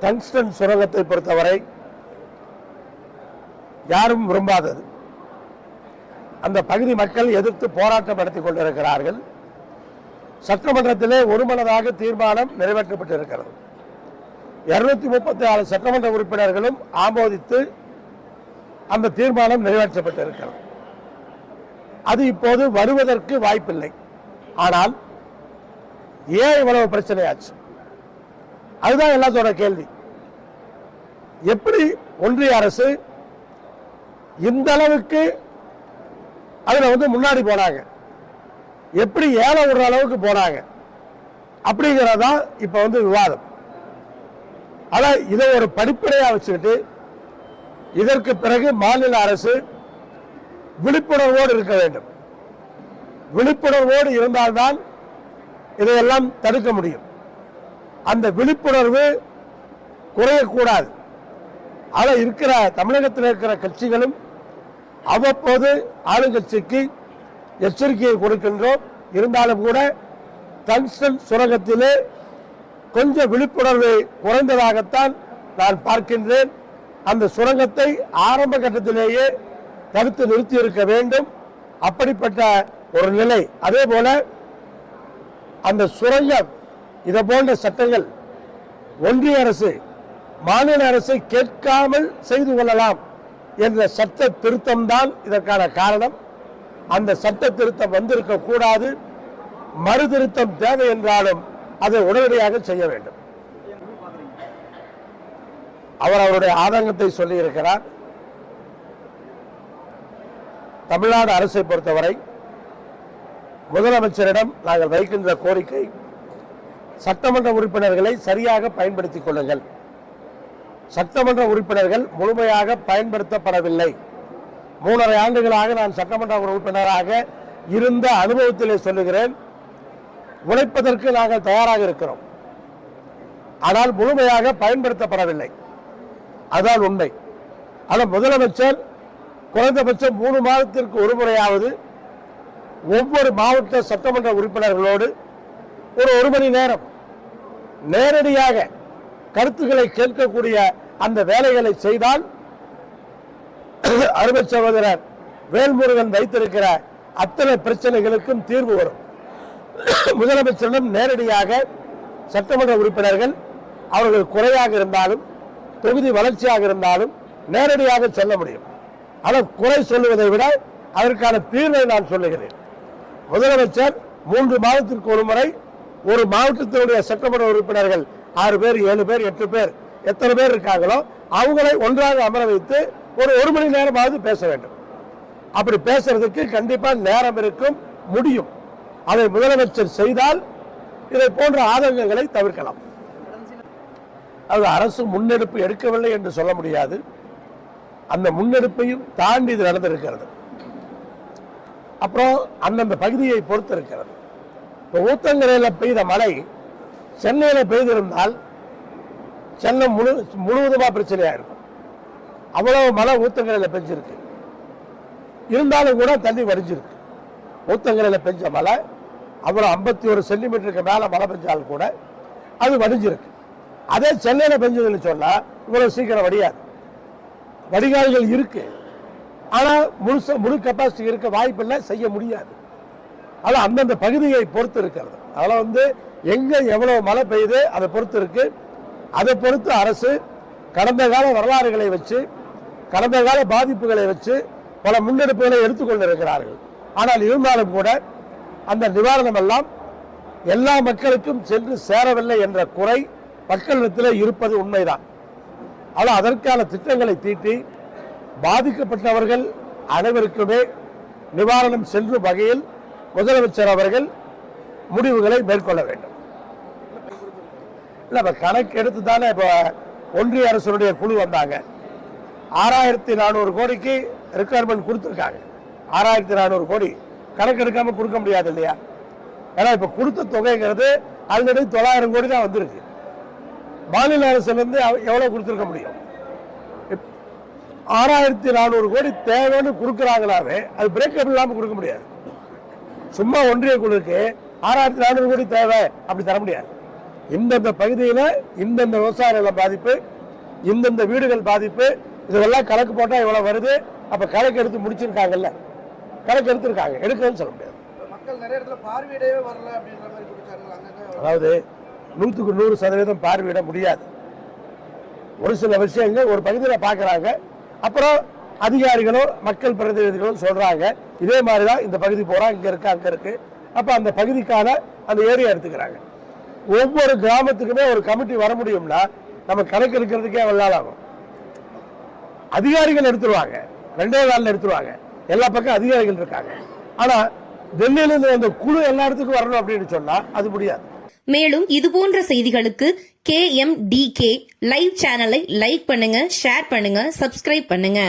Tungsten சுரங்கத்தை பொறுத்தவரை யாரும் விரும்பாதது. அந்த பகுதி மக்கள் எதிர்த்து போராட்டம் நடத்தி கொண்டிருக்கிறார்கள். சட்டமன்றத்திலே ஒருமனதாக தீர்மானம் நிறைவேற்றப்பட்டிருக்கிறது. இருநூத்தி முப்பத்தி ஆறு சட்டமன்ற உறுப்பினர்களும் ஆமோதித்து அந்த தீர்மானம் நிறைவேற்றப்பட்டிருக்கிறது. அது இப்போது வருவதற்கு வாய்ப்பில்லை. ஆனால் ஏன் இவ்வளவு பிரச்சனையாச்சு? அதுதான் எல்லாத்தோட கேள்வி. எப்படி ஒன்றிய அரசு இந்த அளவுக்கு அதுல வந்து முன்னாடி போனாங்க? எப்படி ஏழை விடுற அளவுக்கு போனாங்க? அப்படிங்கிறதா இப்ப வந்து விவாதம். ஆனா இதை ஒரு படிப்படையா வச்சுக்கிட்டு இதற்கு பிறகு மாநில அரசு விழிப்புணர்வோடு இருக்க வேண்டும். விழிப்புணர்வோடு இருந்தால்தான் இதையெல்லாம் தடுக்க முடியும். அந்த விழிப்புணர்வு குறையக்கூடாது. ஆனால் இருக்கிற தமிழகத்தில் இருக்கிற கட்சிகளும் அவ்வப்போது ஆளுங்கட்சிக்கு எச்சரிக்கையை கொடுக்கின்றோம். இருந்தாலும் கூட டங்ஸ்டன் சுரங்கத்திலே கொஞ்சம் விழிப்புணர்வு குறைந்ததாகத்தான் நான் பார்க்கின்றேன். அந்த சுரங்கத்தை ஆரம்ப கட்டத்திலேயே தடுத்து நிறுத்தி இருக்க வேண்டும். அப்படிப்பட்ட ஒரு நிலை. அதே போல அந்த சுரங்கம் இதை போன்ற சட்டங்கள் ஒன்றிய அரசு மாநில அரசை கேட்காமல் செய்து கொள்ளலாம் என்ற சட்ட திருத்தம் தான் இதற்கான காரணம். அந்த சட்ட திருத்தம் வந்திருக்க கூடாது. மறு திருத்தம் தேவை என்றாலும் அதை உடனடியாக செய்ய வேண்டும். அவர் அவருடைய ஆதங்கத்தை சொல்லியிருக்கிறார். தமிழ்நாடு அரசை பொறுத்தவரை முதலமைச்சரிடம் நாங்கள் வைக்கின்ற கோரிக்கை சட்டமன்ற உறுப்பினர்களை சரியாக பயன்படுத்திக் கொள்ளுங்கள். சட்டமன்ற உறுப்பினர்கள் முழுமையாக பயன்படுத்தப்படவில்லை. மூணரை ஆண்டுகளாக நான் சட்டமன்ற உறுப்பினராக இருந்த அனுபவத்திலே சொல்லுகிறேன். உழைப்பதற்கு நாங்கள் தயாராக இருக்கிறோம். ஆனால் முழுமையாக பயன்படுத்தப்படவில்லை. அதான் உண்மை. ஆனால் முதலமைச்சர் குறைந்தபட்சம் மூணு மாதத்திற்கு ஒரு முறையாவது ஒவ்வொரு மாவட்ட சட்டமன்ற உறுப்பினர்களோடு ஒரு ஒரு மணி நேரம் நேரடியாக கருத்துக்களை கேட்கக்கூடிய அந்த வேலைகளை செய்தால் அருமை சகோதரர் வேல்முருகன் வைத்திருக்கிற அத்தனை பிரச்சனைகளுக்கும் தீர்வு வரும். முதலமைச்சரிடம் நேரடியாக சட்டமன்ற உறுப்பினர்கள் அவர்கள் குறையாக இருந்தாலும் தொகுதி வளர்ச்சியாக இருந்தாலும் நேரடியாக சொல்ல முடியும். ஆனால் குறை சொல்லுவதை விட அதற்கான தீர்வை நான் சொல்லுகிறேன். முதலமைச்சர் மூன்று மாதத்திற்கு ஒரு முறை ஒரு மாவட்டத்தினுடைய சட்டமன்ற உறுப்பினர்கள் ஆறு பேர் ஏழு பேர் எட்டு பேர் எத்தனை பேர் இருக்காங்களோ அவங்களை ஒன்றாக அமர வைத்து ஒரு ஒரு மணி நேரமாவது பேச வேண்டும். அப்படி பேசுறதுக்கு கண்டிப்பாக நேரம் இருக்கும் முடியும். அதை முதலமைச்சர் செய்தால் இதை போன்ற ஆதங்கங்களை தவிர்க்கலாம். அது அரசு முன்னெடுப்பு எடுக்கவில்லை என்று சொல்ல முடியாது. அந்த முன்னெடுப்பையும் தாண்டி இது நடந்திருக்கிறது. அப்புறம் அந்தந்த பகுதியை பொறுத்து இருக்கிறது இப்போ ஊத்தங்கரையில் பெய்த மழை சென்னையில் பெய்திருந்தால் சென்னை முழு முழுவதுமா பிரச்சனையா இருக்கும் அவ்வளவு மழை ஊத்தங்கரையில் பெஞ்சிருக்கு. இருந்தாலும் கூட தண்ணி வடிஞ்சிருக்கு ஊத்தங்கரையில் பெஞ்ச மழை அவ்வளோ ஐம்பத்தி ஒரு சென்டிமீட்டருக்கு மேலே மழை பெஞ்சாலும் கூட அது வடிஞ்சிருக்கு. அதே சென்னையில் பெஞ்சதுன்னு சொன்னால் இவ்வளோ சீக்கிரம் வடியாது. வடிகால்கள் இருக்குது ஆனால் முழுச முழு கெப்பாசிட்டி இருக்க வாய்ப்பில்லை செய்ய முடியாது. அது அந்தந்த பகுதியை பொறுத்து இருக்கிறது. அதனால் வந்து எங்கே எவ்வளோ மழை பெய்யுது அதை பொறுத்து இருக்கு. அதை பொறுத்து அரசு கடந்த கால வரலாறுகளை வச்சு கடந்த கால பாதிப்புகளை வச்சு பல முன்னெடுப்புகளை எடுத்துக்கொண்டிருக்கிறார்கள். ஆனால் இருந்தாலும் கூட அந்த நிவாரணம் எல்லாம் எல்லா மக்களுக்கும் சென்று சேரவில்லை என்ற குறை மக்களிடத்தில் இருப்பது உண்மைதான். ஆனால் அதற்கான திட்டங்களை தீட்டி பாதிக்கப்பட்டவர்கள் அனைவருக்குமே நிவாரணம் செல்லும் வகையில் முதலமைச்சர் அவர்கள் முடிவுகளை மேற்கொள்ள வேண்டும். இல்ல இப்ப கணக்கு எடுத்து தானே இப்போ ஒன்றிய அரசுடைய குழு வந்தாங்க. ஆறாயிரத்தி நானூறு கோடிக்கு ரெக்குவயர்மெண்ட் கொடுத்துருக்காங்க. ஆறாயிரத்தி நானூறு கோடி. கணக்கு எடுக்காம கொடுக்க முடியாது இல்லையா? ஏன்னா இப்போ கொடுத்த தொகைங்கிறது ஆல்ரெடி தொள்ளாயிரம் கோடி தான் வந்திருக்கு. மாநில அரசுல இருந்து அவ- எவ்வளவு கொடுத்துருக்க முடியும்? ஆறாயிரத்தி நானூறு கோடி தேவைன்னு கொடுக்குறாங்களாவே அது பிரேக்கப் இல்லாமல் கொடுக்க முடியாது. சும்மா ஒன்றிய குழுக்கு ஆறாயிரத்தி நானூறு கோடி தேவை. அப்படி தர முடியாது. இந்தந்த பகுதியில் இந்தந்த விவசாய நிலம் பாதிப்பு இந்தந்த வீடுகள் பாதிப்பு இதெல்லாம் கணக்கு போட்டால் இவ்வளோ வருது. அப்போ கணக்கு எடுத்து முடிச்சிருக்காங்கல்ல. கணக்கு எடுத்திருக்காங்க. எடுக்கணும்னு சொல்ல முடியாது. மக்கள் நிறைய இடத்துல பார்வையிடவே வரல அப்படின்ற மாதிரி குடிச்சாருங்க அங்கங்க அதாவது நூற்றுக்கு நூறு சதவீதம் பார்வையிட முடியாது. ஒரு சில விஷயங்கள் ஒரு பகுதியில் பார்க்குறாங்க. அப்புறம் அதிகாரிகளோ மக்கள் பிரதிநிதிகளும் சொல்கிறாங்க இதே மாதிரி தான் இந்த பகுதி போகிறான் இங்கே இருக்கா அங்கே இருக்குது அப்போ அந்த பகுதிக்கான அந்த ஏரியா எடுத்துக்கிறாங்க. ஒவ்வொரு கிராமத்துக்குமே ஒரு கமிட்டி வர முடியும்னா நம்ம கணக்கு எடுக்கிறதுக்கே எவ்வளவு நாள் ஆகும். அதிகாரிகள் எடுத்துருவாங்க. ரெண்டே நாளில் எடுத்துருவாங்க. எல்லா பக்கம் அதிகாரிகள் இருக்காங்க. ஆனால் டெல்லியிலிருந்து அந்த குழு எல்லா இடத்துக்கும் வரணும் அப்படின்னு சொன்னால் அது முடியாது. மேலும் இதுபோன்ற செய்திகளுக்கு K M D K live சேனலை லைக் பண்ணுங்க ஷேர் பண்ணுங்க சப்ஸ்கிரைப் பண்ணுங்க.